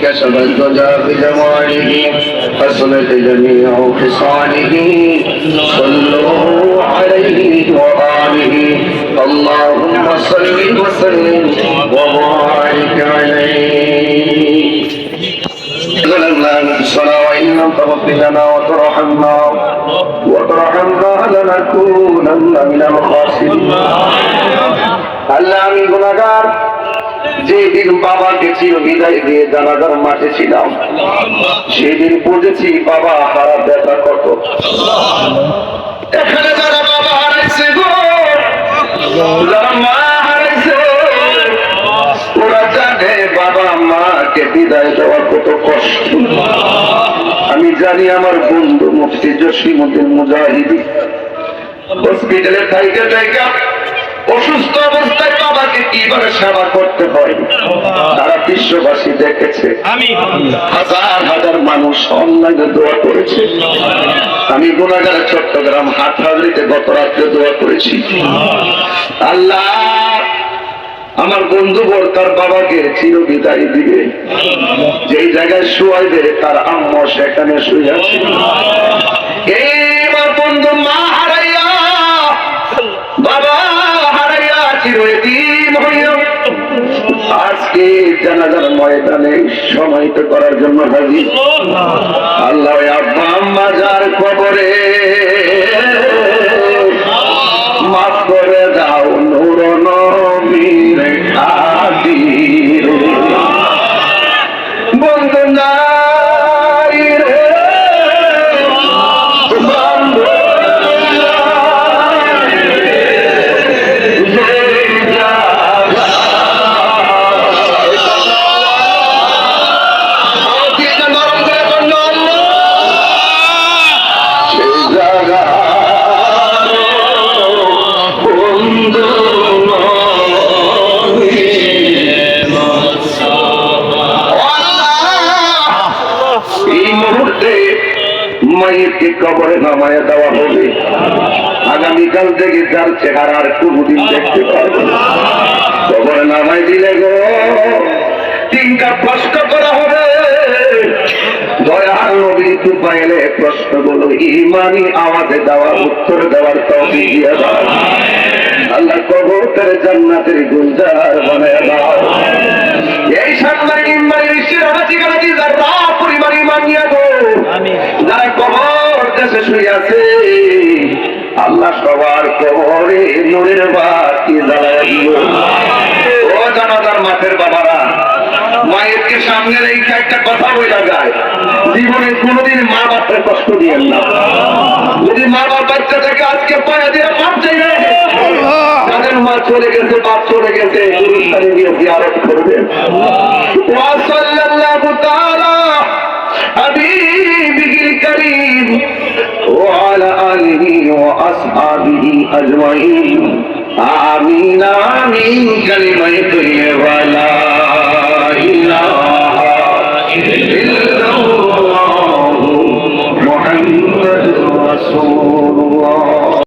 بجماله كسب الدجى بجماله حسنت جميع خصاله صلوا عليه وآله اللهم صل وسلم وبارك عليه ظلمنا نفسنا وإن لم تغفر لنا وترحمنا وترحمنا لنكونن من الخاسرين আল্লাহ আমি গুণাগার যেদিন বাবাকে চির বিদায় দিয়ে জানাজার মাঠে ছিলাম, সেদিন বুঝেছি বাবা হারা ব্যথা কত। আমি জানি আমার বন্ধু মুফতি জসিমুদ্দিন মুজাহিদি। হসপিটালে থাইকা থাইকা অসুস্থ কীভাবে সেবা করতে হয় তারা বিশ্ববাসী দেখেছে। হাজার হাজার মানুষ অনলাইনে দোয়া করেছে। আমি গুণাগার চট্টগ্রাম হাটহাজরিতে গত রাত্রে দোয়া করেছি। আল্লাহ। আমার বন্ধু বর তার বাবাকে চির বিদায় দিবে যেই জায়গায় শুয়াইবে তার আম্ম সেখানে শুয়ে আছে। এইবার আজকে জানাজার ময়দানে সমাহিত করার জন্য হাজির। আল্লাহ কবরে নামায় দেওয়া হবে। আগামীকাল থেকে যার চেহারা আর কোনদিন দেখতে পারবে কবরে নামায় দিলে গো তিনটা প্রশ্ন করা হবে। দয়াল নবী পাইলে প্রশ্নগুলো ইমানি আওয়াজে দেওয়ার উত্তর দেওয়ার তবে দিয়ে দাও। আল্লাহ কবরের জান্নাতের গুলজার বানায় দাও। এই ইমানি ঋষির হাজি গাজি যারা পরিবার ইমান নিয়ে গো যারা পাশে শুয়ে আছে। আল্লাহ সবার কবরে নুরের বাতি জ্বালায় ও জানাজার মাঠের বাবারা, মায়েরকে সামনে রেখে একটা কথা বলা যায়। জীবনে কোনোদিন মা বাপের কষ্ট দিয়েন না। যদি মা বাপ বাচ্চা থেকে আজকে পায়ে দিয়ে মাপ চাইবে তাদের মা চলে গেছে, বাপ চলে গেছে, গুরুস্থানে গিয়ে জিয়ারত করবে। ওয়া তাআলা হাবিবিল করিম وعلى آله وأصحابه أجمعين آمين آمين كلمة طيبة لا إله